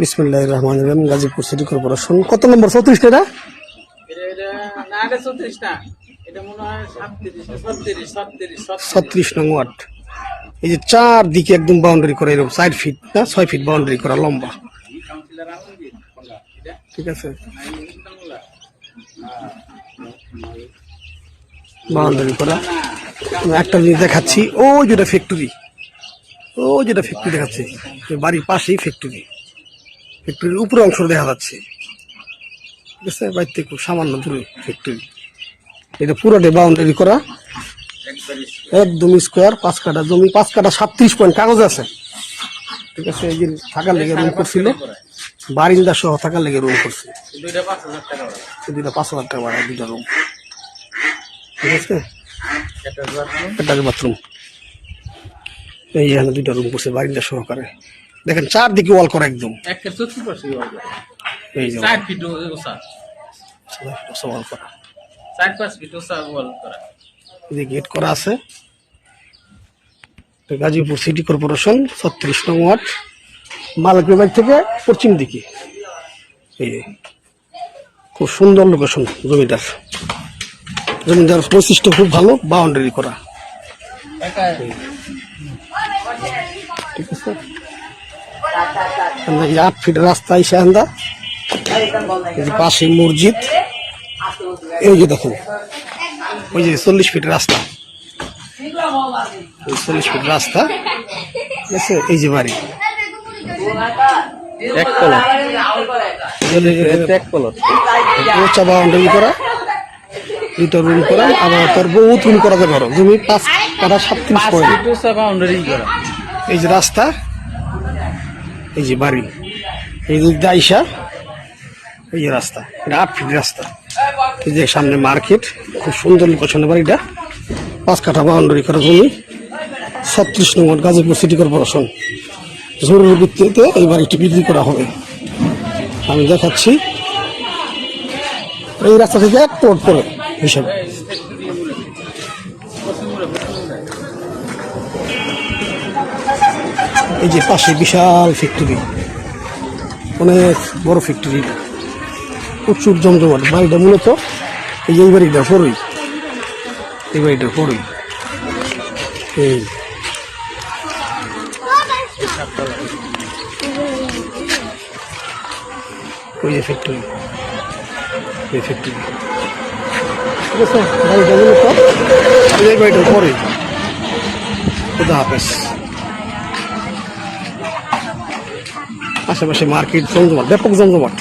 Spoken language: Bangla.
বিসমুল্লাহ রহমান রহিম, গাজীপুর সিটি কর্পোরেশন। কত নম্বর? চৌত্রিশ এটা? ছত্রিশ নং এই যে চার দিকে একদম বাউন্ডারি করা এরকম চার ফিট না? ছয় ফিট বাউন্ডারি করা, লম্বা। ঠিক আছে? বাউন্ডারি করা। একটা জিনিস দেখাচ্ছি। ও যেটা ফ্যাক্টরি ও যেটা ফ্যাক্টরি দেখাচ্ছে। বাড়ির পাশেই ফ্যাক্টরি ফ্যাক্টরির উপরে অংশ দেখা যাচ্ছে। ঠিক আছে? থেকে খুব সামান্য দূরে ফ্যাক্টরি। এটা পুরোটাই বাউন্ডারি করা। একদম স্কোয়ার পাঁচ কাটা জমি, পাঁচ কাটা সাতত্রিশ পয়েন্ট কাগজ আছে। ঠিক আছে? এই যে থাকার লেগে রুম করছিল। বারিন্দা সহ থাকার লেগে রুম করছে। এই দুইটা পাঁচ হাজার টাকা ভাড়া, দুইটা রুম ঠিক আছে? একটা বাথরুম এই এখানে দুইটা রুম করছে বারিন্দা সহকারে। দেখেন চারদিকে ওয়াল করা একদম। গেট করা। আছে। গাজীপুর সিটি কর্পোরেশন ছত্রিশ নং ওয়ার্ড মালিকের বাড়ি থেকে পশ্চিম দিকে। এই খুব সুন্দর লোকেশন জমিটার। জমিটার বৈশিষ্ট্য খুব ভালো বাউন্ডারি করা। ঠিক আছে? আট ফিট রাস্তা এসে আন্দা। পাশে মসজিদ। এই যে দেখুন ওই যে চল্লিশ ফিট রাস্তা। চল্লিশ ফিট রাস্তা। ঠিক আছে এই যে বাড়ি। এক কলর এক উঁচা বাউন্ডারি করা দুটো রুম করা আবার তোর বহুত রুম করা যাবে আরও জমি পাঁচ কাটা বাউন্ডারি করা। এই যে রাস্তা। এই যে বাড়ি, এই যে দাইসা এই যে রাস্তা, এটা আট ফিট রাস্তা। এই যে সামনে মার্কেট, খুব সুন্দর লোকেশনে বাড়িটা। পাঁচ কাঠা বাউন্ডারি করা জমি, ছত্রিশ নম্বর গাজীপুর সিটি কর্পোরেশন। জরুরি ভিত্তিতে এই বাড়িটি বিক্রি করা হবে। আমি দেখাচ্ছি। এই রাস্তা থেকে এক প্লট পরে হিসাবে। এই যে পাশে বিশাল ফ্যাক্টরি অনেক বড় ফ্যাক্টরি প্রচুর জমজমাট বাড়িটা মূলত এই যে এই বাড়িটা পরই এই বাড়িটা পরই এই। ওই ফ্যাক্টরি ফ্যাক্টরি ঠিক আছে, বাড়িটা মূলত এই বাড়িটা পরই খুদা হাফেজ। আশেপাশে মার্কেট জমজমাট ব্যাপক জমজমাট